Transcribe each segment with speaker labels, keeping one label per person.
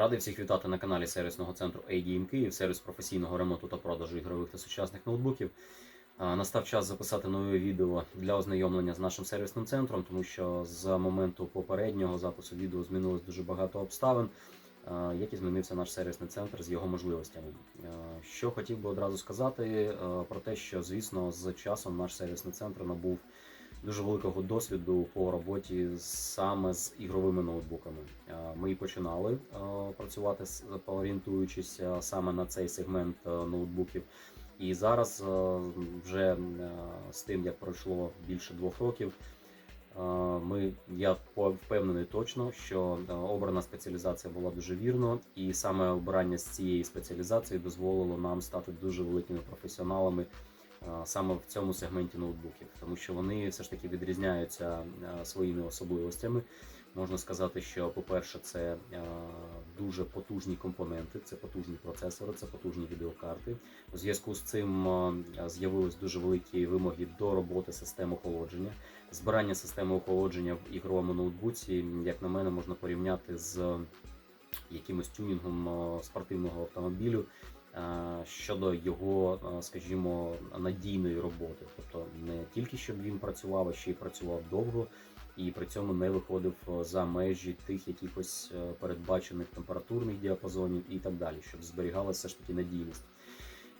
Speaker 1: Радий всіх вітати на каналі сервісного центру ADM Київ, сервіс професійного ремонту та продажу ігрових та сучасних ноутбуків. Настав час записати нове відео для ознайомлення з нашим сервісним центром, тому що з моменту попереднього запису відео змінилось дуже багато обставин, як і змінився наш сервісний центр з його можливостями. Що хотів би одразу сказати про те, що звісно з часом наш сервісний центр набув дуже великого досвіду по роботі саме з ігровими ноутбуками. Е, Ми і починали е, працювати орієнтуючись е, саме на цей сегмент ноутбуків. І зараз вже з тим, як пройшло більше двох років, ми, я впевнений точно, що обрана спеціалізація була дуже вірно, і саме обрання з цієї спеціалізації дозволило нам стати дуже великими професіоналами саме в цьому сегменті ноутбуків, тому що вони все ж таки відрізняються е, своїми особливостями. Можна сказати, що, по-перше, це е, дуже потужні компоненти, це потужні процесори, це потужні відеокарти. У зв'язку з цим е, з'явились дуже великі вимоги до роботи систем охолодження. Збирання системи охолодження в ігровому ноутбуці, як на мене, можна порівняти з якимось тюнінгом е, спортивного автомобілю е, щодо його, е, скажімо, надійної роботи. Тобто не тільки щоб він працював, а ще й працював довго і при цьому не виходив е, за межі тих якихось е, передбачених температурних діапазонів і так далі, щоб зберігалася ж таки надійність.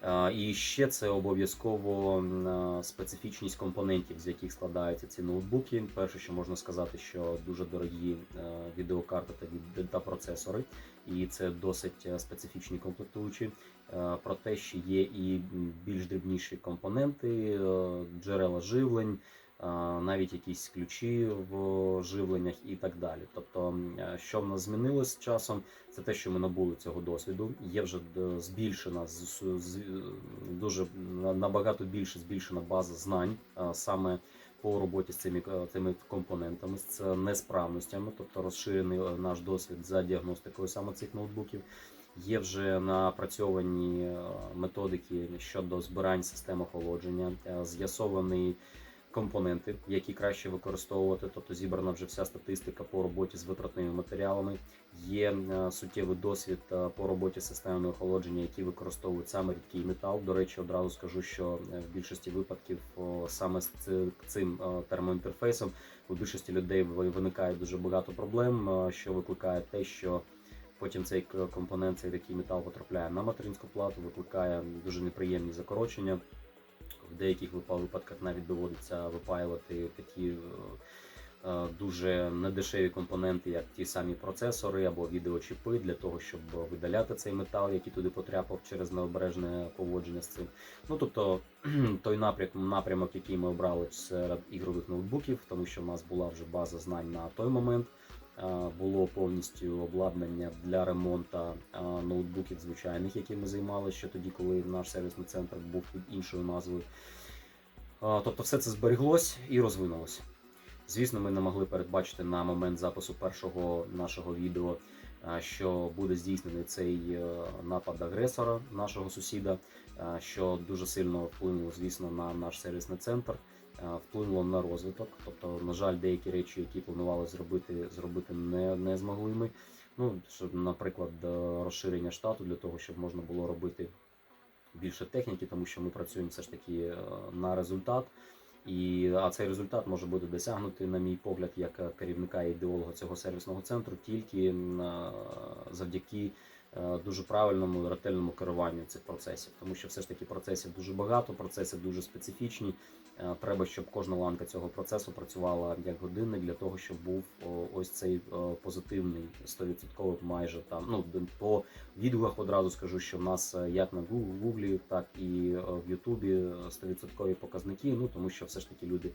Speaker 1: Е, І ще це обов'язково е, специфічність компонентів, з яких складаються ці ноутбуки. Перше, що можна сказати, що дуже дорогі е, відеокарти та та процесори, і це досить е, специфічні комплектуючі. Про Проте ще є і більш дрібніші компоненти, е, джерела живлень, е, навіть якісь ключі в живленнях і так далі. Тобто, е, що в нас змінилось з часом, це те, що ми набули цього досвіду. Є вже збільшена з- дуже набагато більше збільшена база знань е, саме по роботі з цими, е, цими компонентами, з несправностями, тобто розширений е, наш досвід за діагностикою саме цих ноутбуків. Є вже напрацьовані е, методики щодо збирань систем охолодження, е, з'ясовані компоненти, які краще використовувати. Тобто зібрана вже вся статистика по роботі з витратними матеріалами. Є е, суттєвий досвід е, по роботі з системами охолодження, які використовують саме рідкий метал. До речі, одразу скажу, що е, в більшості випадків саме з цим термоінтерфейсом у більшості людей виникає дуже багато проблем, що викликає те, що Потім цей компонент, цей такий метал потрапляє на материнську плату, викликає дуже неприємні закорочення. В деяких випадках навіть доводиться випаювати такі е, е, дуже недешеві компоненти, як ті самі процесори або відеочіпи, для того, щоб видаляти цей метал, який туди потрапив через необережне поводження з цим. Ну тобто той напрямок, який ми обрали серед ігрових ноутбуків, тому що в нас була вже база знань на той момент. Е, Було повністю обладнання для ремонту е, ноутбуків звичайних, які ми займалися ще тоді, коли наш сервісний центр був під іншою назвою. Е, Тобто все це збереглось і розвинулося. Звісно, ми не могли передбачити на момент запису першого нашого відео, що буде здійснений цей напад агресора, нашого сусіда, що дуже сильно вплинуло, звісно, на наш сервісний центр, вплинуло на розвиток. Тобто, на жаль, деякі речі, які планували зробити, зробити не, не змогли ми. Ну, що, наприклад, е, розширення штату для того, щоб можна було робити більше техніки, тому що ми працюємо все ж таки е, на результат. І, а цей результат може бути досягнутий, на мій погляд, як е, керівника і ідеолога цього сервісного центру, тільки е, завдяки е, дуже правильному і ретельному керуванню цих процесів. Тому що все ж таки процесів дуже багато, процеси дуже специфічні. Е, Треба, щоб кожна ланка цього процесу працювала як годинник для того, щоб був ось цей е, позитивний 100% майже там. Ну по відгуках одразу скажу, що в нас е, як на Гуглі, так і е, в Ютубі е, 100% показники. Ну тому що все ж таки люди, е,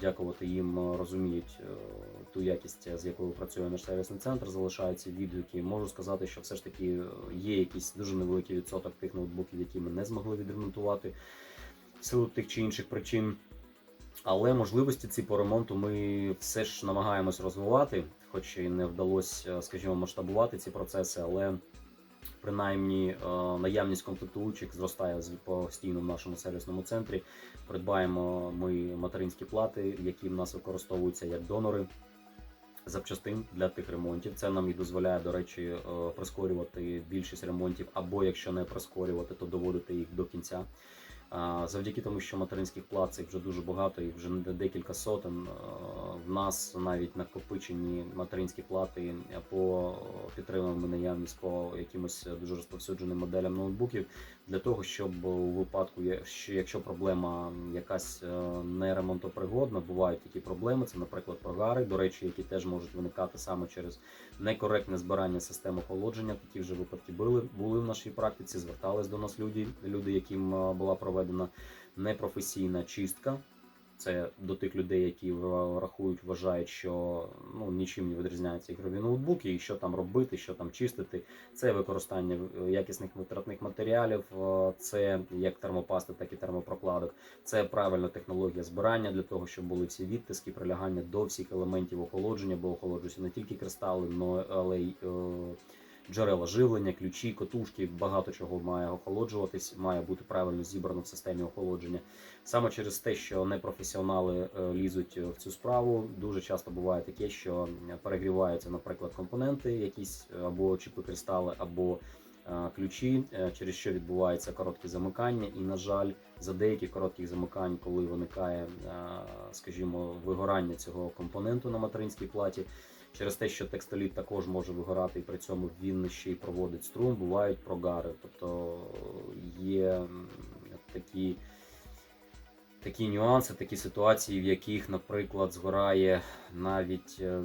Speaker 1: дякувати їм, е, розуміють е, ту якість, е, з якою працює наш сервісний центр, залишаються відгуки. Можу сказати, що все ж таки е, є якийсь дуже невеликий відсоток тих ноутбуків, які ми не змогли відремонтувати в силу тих чи інших причин. Але можливості ці по ремонту ми все ж намагаємось розвивати, хоч і не вдалося, скажімо, масштабувати ці процеси, але принаймні е, наявність комплектуючих зростає постійно в нашому сервісному центрі. Придбаємо ми материнські плати, які в нас використовуються як донори запчастин для тих ремонтів. Це нам і дозволяє, до речі, е, прискорювати більшість ремонтів, або якщо не прискорювати, то доводити їх до кінця. Завдяки тому, що материнських плат цих вже дуже багато, їх вже декілька сотень. Нас навіть накопичені материнські плати по підтримуємо наявність по якимось дуже розповсюдженим моделям ноутбуків для того, щоб у випадку, якщо проблема якась е, не ремонтопригодна, бувають такі проблеми. Це, наприклад, прогари, до речі, які теж можуть виникати саме через некоректне збирання систем охолодження. Такі вже випадки були, були в нашій практиці. Звертались до нас люди, люди, яким е, була проведена непрофесійна чистка. Це до тих людей, які рахують, вважають, що ну нічим не відрізняються ігрові ноутбуки, і що там робити, що там чистити. Це використання е, якісних витратних матеріалів, е, це як термопасти, так і термопрокладок. Це правильна технологія збирання для того, щоб були всі відтиски, прилягання до всіх елементів охолодження, бо охолоджуються не тільки кристали, але й е, джерела живлення, ключі, котушки, багато чого має охолоджуватись, має бути правильно зібрано в системі охолодження. Саме через те, що непрофесіонали е, лізуть в цю справу, дуже часто буває таке, що перегріваються, наприклад, компоненти, якісь е, або чіпи кристали, або е, ключі, е, через що відбувається коротке замикання. І, на жаль, за деяких коротких замикань, коли виникає, е, скажімо, вигорання цього компоненту на материнській платі. Через те, що текстоліт також може вигорати, і при цьому він ще й проводить струм, бувають прогари. Тобто є такі, такі нюанси, такі ситуації, в яких, наприклад, згорає навіть е,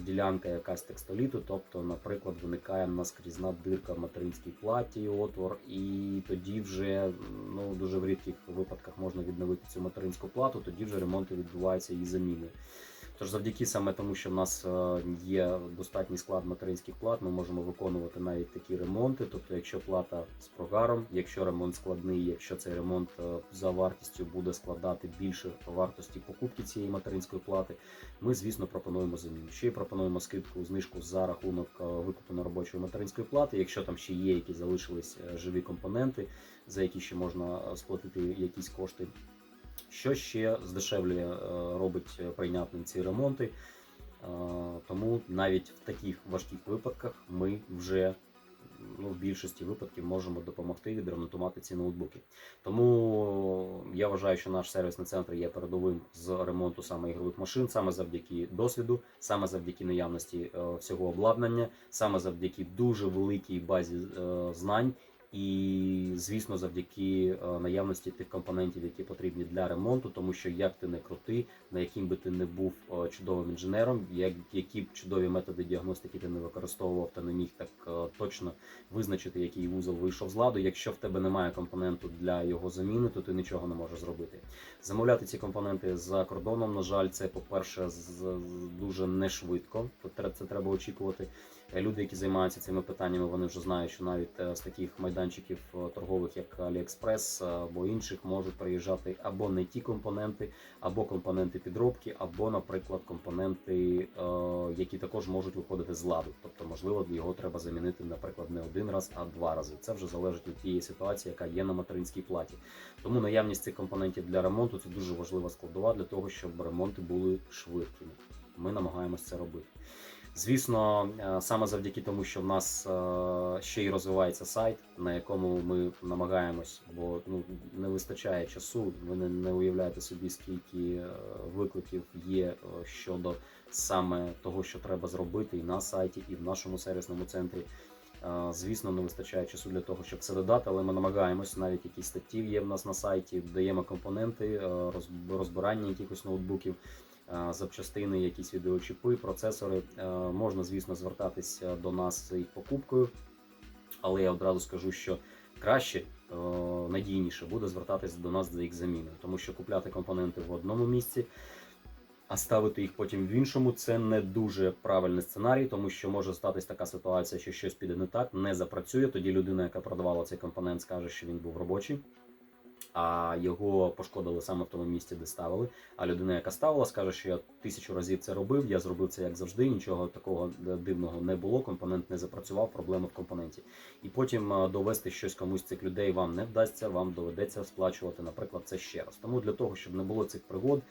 Speaker 1: ділянка якась текстоліту, тобто, наприклад, виникає наскрізна дирка в материнській платі, отвор, і тоді вже ну, дуже в рідких випадках можна відновити цю материнську плату, тоді вже ремонти відбуваються і заміни. Тож завдяки саме тому, що в нас е, є достатній склад материнських плат, ми можемо виконувати навіть такі ремонти. Тобто, якщо плата з прогаром, якщо ремонт складний, якщо цей ремонт е, за вартістю буде складати більше вартості покупки цієї материнської плати, ми звісно пропонуємо заміну. Ще й пропонуємо скидку, знижку за рахунок е, викупу на робочої материнської плати. Якщо там ще є які залишились живі компоненти, за які ще можна сплатити якісь кошти. Що ще здешевлює, е, робить прийнятним ці ремонти. Е, Тому навіть в таких важких випадках ми вже ну, в більшості випадків можемо допомогти відремонтувати ці ноутбуки. Тому я вважаю, що наш сервісний центр є передовим з ремонту саме ігрових машин, саме завдяки досвіду, саме завдяки наявності е, всього обладнання, саме завдяки дуже великій базі е, знань. І, звісно, завдяки е, наявності тих компонентів, які потрібні для ремонту, тому що як ти не крути, на яким би ти не був е, чудовим інженером, як які б чудові методи діагностики ти не використовував, та не міг так е, точно визначити, який вузол вийшов з ладу. Якщо в тебе немає компоненту для його заміни, то ти нічого не можеш зробити. Замовляти ці компоненти за кордоном, на жаль, це по-перше, з- з- дуже не швидко. Це треба очікувати. Е, Люди, які займаються цими питаннями, вони вже знають, що навіть е, з таких майданчиків е, торгових, як AliExpress або інших, можуть приїжджати або не ті компоненти, або компоненти підробки, або, наприклад, компоненти, е, які також можуть виходити з ладу. Тобто, можливо, його треба замінити, наприклад, не один раз, а два рази. Це вже залежить від тієї ситуації, яка є на материнській платі. Тому наявність цих компонентів для ремонту це дуже важлива складова для того, щоб ремонти були швидкими. Ми намагаємось це робити. Звісно, е, саме завдяки тому, що в нас е, ще й розвивається сайт, на якому ми намагаємось, бо ну не вистачає часу. Ви не, не уявляєте собі, скільки е, викликів є щодо саме того, що треба зробити і на сайті, і в нашому сервісному центрі. Звісно, не вистачає часу для того, щоб це додати, але ми намагаємось. Навіть якісь статті є в нас на сайті, даємо компоненти, розбирання якихось ноутбуків запчастини, якісь відеочіпи, процесори. Е, Можна, звісно, звертатися до нас їх покупкою, але я одразу скажу, що краще, е, надійніше буде звертатись до нас за їх заміною, тому що купляти компоненти в одному місці. А ставити їх потім в іншому це не дуже правильний сценарій, тому що може статись така ситуація, що щось піде не так, не запрацює. Тоді людина, яка продавала цей компонент, скаже, що він був робочий. А його пошкодили саме в тому місці, де ставили. А людина, яка ставила, скаже, що я тисячу разів це робив, я зробив це як завжди, нічого такого дивного не було, компонент не запрацював, проблема в компоненті. І потім довести щось комусь цих людей вам не вдасться, вам доведеться сплачувати, наприклад, це ще раз. Тому для того, щоб не було цих пригод,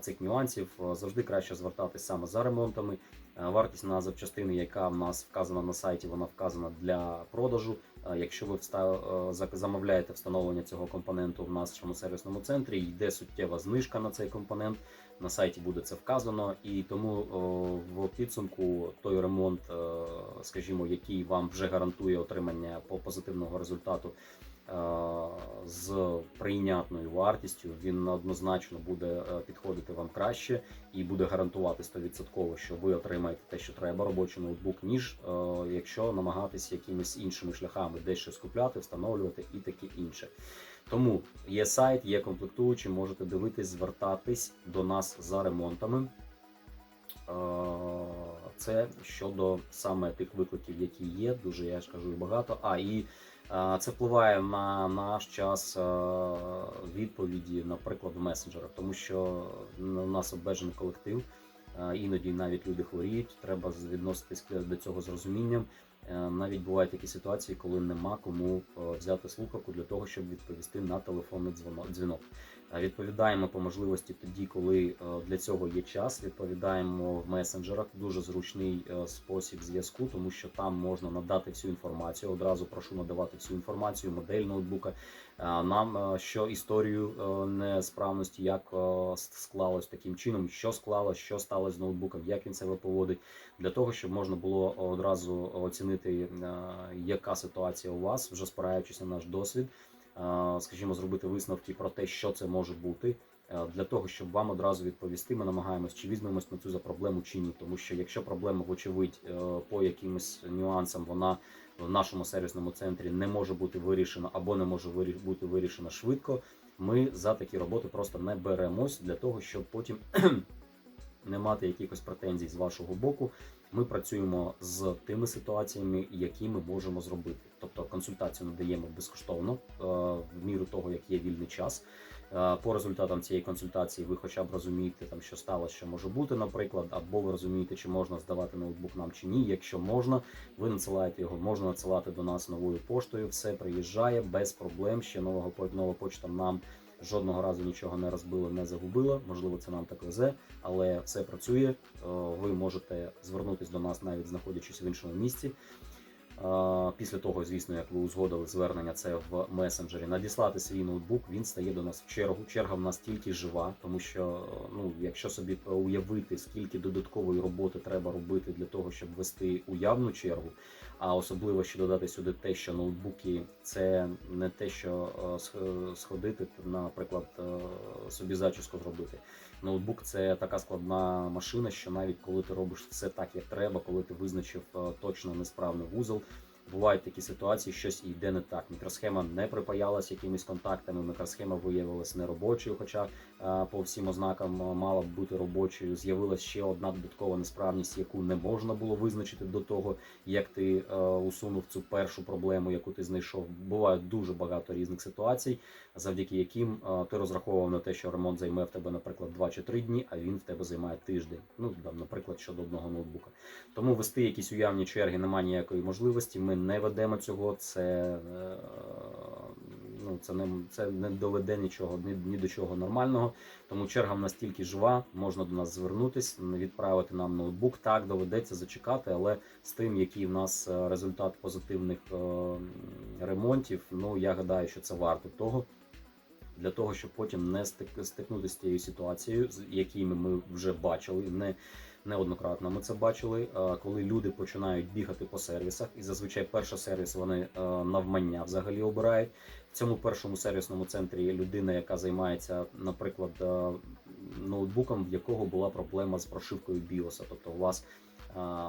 Speaker 1: цих нюансів, завжди краще звертатись саме за ремонтами. Вартість на запчастини, яка в нас вказана на сайті, вона вказана для продажу. Е, Якщо ви вста- е, замовляєте встановлення цього компоненту в нашому сервісному центрі, йде суттєва знижка на цей компонент. На сайті буде це вказано, і тому о, в підсумку той ремонт, е, скажімо, який вам вже гарантує отримання по позитивного результату е, з прийнятною вартістю, він однозначно буде е, підходити вам краще і буде гарантувати 100%, що ви отримаєте те, що треба, робочий ноутбук, ніж е, якщо намагатись якимись іншими шляхами десь щось купляти, встановлювати і таке інше. Тому є сайт, є комплектуючі, можете дивитись, звертатись до нас за ремонтами. Е, Це щодо саме тих викликів, які є, дуже я ж кажу багато. А і е, це впливає на наш час відповіді, наприклад, в месенджерах, тому що у нас обмежений колектив. Іноді навіть люди хворіють, треба відноситись до цього з розумінням. Е, Навіть бувають такі ситуації, коли нема кому е, взяти слухавку для того, щоб відповісти на телефонний дзвінок. Відповідаємо по можливості тоді, коли е, для цього є час. Відповідаємо в месенджерах. Дуже зручний е, спосіб зв'язку, тому що там можна надати всю інформацію. Одразу прошу надавати всю інформацію, модель ноутбука. Нам е, що історію несправності, як склалось таким чином, що склалось, що сталося з ноутбуком, як він себе поводить, для того, щоб можна було одразу оцінити, яка ситуація у вас, вже спираючись на наш досвід скажімо, зробити висновки про те, що це може бути. Е, Для того щоб вам одразу відповісти, ми намагаємось чи візьмемось на цю за проблему чи ні. Тому що якщо проблема, вочевидь, е, по якимось нюансам вона в нашому сервісному центрі не може бути вирішена або не може бути вирішена швидко, ми за такі роботи просто не беремось для того, щоб потім не мати якихось претензій з вашого боку. Ми працюємо з тими ситуаціями, які ми можемо зробити. Тобто консультацію надаємо безкоштовно е, в міру того, як є вільний час. Е, По результатам цієї консультації ви хоча б розумієте, там що сталося, що може бути, наприклад, або ви розумієте, чи можна здавати ноутбук нам чи ні. Якщо можна, ви надсилаєте його, можна надсилати до нас новою поштою. Все приїжджає без проблем. Ще нового нова почта нам жодного разу нічого не розбила, не загубила. Можливо, це нам так везе, але все працює. Е, Ви можете звернутися до нас, навіть знаходячись в іншому місці. Після того, звісно, як ви узгодили звернення, це в месенджері, надіслати свій ноутбук, він стає до нас в чергу. Черга в нас тільки жива, тому що ну, якщо собі уявити, скільки додаткової роботи треба робити для того, щоб вести уявну чергу, а особливо ще додати сюди те, що ноутбуки це не те, що е, сходити, наприклад, е, собі зачіску зробити. Ноутбук це така складна машина, що навіть коли ти робиш все так, як треба, коли ти визначив е, точно несправний вузол. Бувають такі ситуації, щось йде не так. Мікросхема не припаялась якимись контактами. Мікросхема виявилася неробочою, хоча по всім ознакам е, мала б бути робочою. З'явилася ще одна додаткова несправність, яку не можна було визначити до того, як ти е, усунув цю першу проблему, яку ти знайшов. Буває дуже багато різних ситуацій, завдяки яким е, ти розраховував на те, що ремонт займе в тебе, наприклад, 2 чи 3 дні, а він в тебе займає тиждень. Ну там, наприклад, щодо одного ноутбука. Тому вести якісь уявні черги немає ніякої можливості. Ми не ведемо цього. Це е, ну це не це не доведе нічого ні, ні до чого нормального. Тому черга в нас тільки жива. Можна до нас звернутись, відправити нам ноутбук. Так доведеться зачекати, але з тим, який в нас е, результат позитивних е, ремонтів, ну я гадаю, що це варто того. Для того щоб потім не стик, стикнутися з тією ситуацією, з якими ми вже бачили, не неоднократно ми це бачили, е, коли люди починають бігати по сервісах, і зазвичай перший сервіс вони е, навмання взагалі обирають. В цьому першому сервісному центрі є людина, яка займається, наприклад, е, ноутбуком, в якого була проблема з прошивкою біоса, Тобто у вас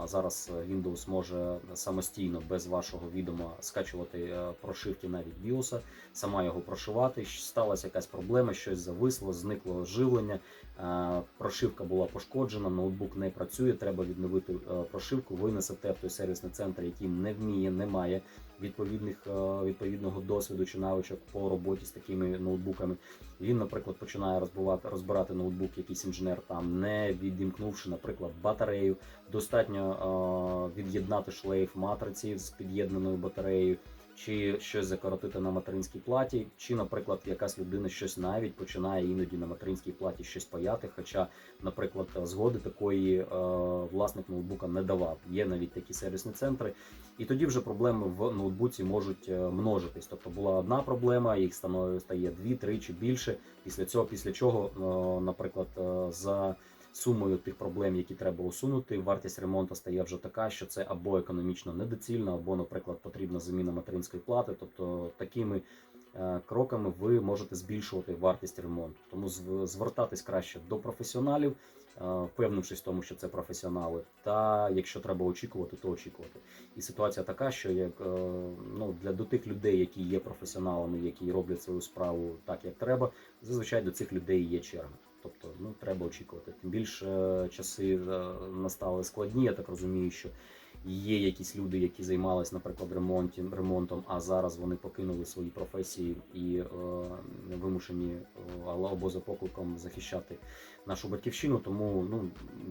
Speaker 1: Зараз Windows може самостійно без вашого відома скачувати е, прошивки навіть BIOS, сама його прошивати. Сталася якась проблема, щось зависло, зникло живлення. е, Прошивка була пошкоджена, ноутбук не працює. Треба відновити е, прошивку. Ви несете в той сервісний центр, який не вміє, не має відповідних е, відповідного досвіду чи навичок по роботі з такими ноутбуками. Він, наприклад, починає розбивати розбирати ноутбук, якийсь інженер там, не відімкнувши, наприклад, батарею. Достатньо е, від'єднати шлейф матриці з під'єднаною батареєю, чи щось закоротити на материнській платі, чи, наприклад, якась людина щось навіть починає іноді на материнській платі щось паяти. Хоча, наприклад, згоди такої е, власник ноутбука не давав. Є навіть такі сервісні центри, і тоді вже проблеми в ноутбуці можуть е, множитись. Тобто була одна проблема, їх стає дві, три чи більше. Після цього, після чого, е, наприклад, е, за сумою тих проблем, які треба усунути, вартість ремонту стає вже така, що це або економічно недоцільно, або, наприклад, потрібна заміна материнської плати. Тобто такими е, кроками ви можете збільшувати вартість ремонту. Тому звертатись краще до професіоналів, е, впевнившись в тому, що це професіонали. Та якщо треба очікувати, то очікувати. І ситуація така, що як е, ну для до тих людей, які є професіоналами, які роблять свою справу так, як треба, зазвичай до цих людей є черга. Тобто, ну треба очікувати. Тим більше е, часи е, настали складні. Я так розумію, що є якісь люди, які займалися, наприклад, ремонтом, ремонтом, а зараз вони покинули свої професії і е, вимушені е, або за покликом захищати нашу батьківщину. Тому ну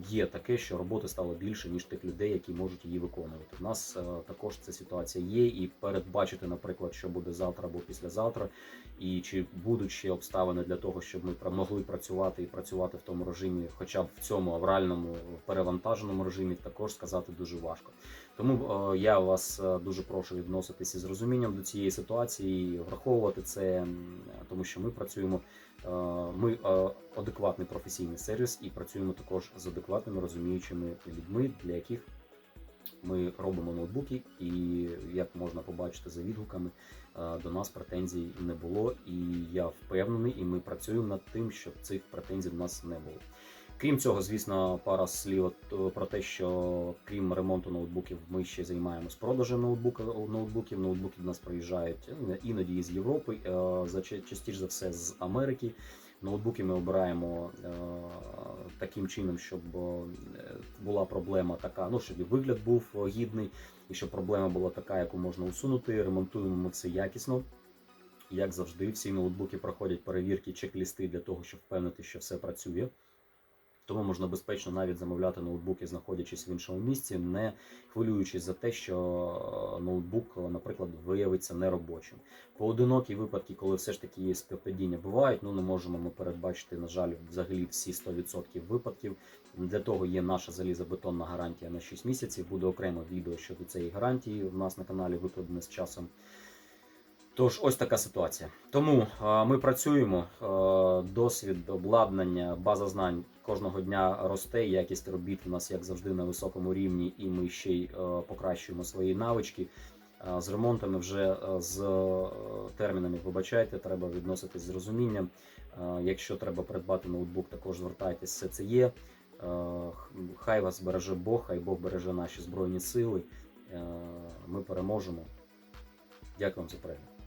Speaker 1: є таке, що роботи стало більше ніж тих людей, які можуть її виконувати. У нас е, також ця ситуація є, і передбачити, наприклад, що буде завтра або післязавтра, і чи будуть ще обставини для того, щоб ми могли працювати і працювати в тому режимі, хоча б в цьому авральному перевантаженому режимі, також сказати дуже важко. Тому е, я вас е, дуже прошу відноситися з розумінням до цієї ситуації, враховувати це, тому що ми працюємо. е, Ми адекватний професійний сервіс і працюємо також з адекватними розуміючими людьми, для яких ми робимо ноутбуки, і як можна побачити за відгуками, до нас претензій не було. І я впевнений, і ми працюємо над тим, щоб цих претензій до нас не було. Крім цього, звісно, пара слів про те, що крім ремонту ноутбуків, ми ще займаємось продажем ноутбуків. Ноутбуки до нас приїжджають е, іноді із Європи, е, частіше за все з Америки. Ноутбуки ми обираємо е, таким чином, щоб е, була проблема така, ну щоб і вигляд був гідний, і щоб проблема була така, яку можна усунути. Ремонтуємо ми все якісно. Як завжди, всі ноутбуки проходять перевірки, чек-лісти для того, щоб впевнити, що все працює. Тому можна безпечно навіть замовляти ноутбуки, знаходячись в іншому місці, не хвилюючись за те, що е, ноутбук, наприклад, виявиться неробочим. Поодинокі випадки, коли все ж таки є співпадіння, бувають. Ну не можемо ми передбачити, на жаль, взагалі всі 100% випадків. Для того є наша залізобетонна гарантія на 6 місяців. Буде окремо відео щодо цієї гарантії. У нас на каналі викладене з часом. Тож, ось така ситуація. Тому ми працюємо. Досвід, обладнання, база знань кожного дня росте. Якість робіт у нас, як завжди, на високому рівні, і ми ще й покращуємо свої навички. З ремонтами вже з термінами, вибачайте, треба відноситись з розумінням. Якщо треба придбати ноутбук, також звертайтесь, все це є. Хай вас береже Бог, хай Бог береже наші збройні сили. Ми переможемо. Дякую вам за перегляд.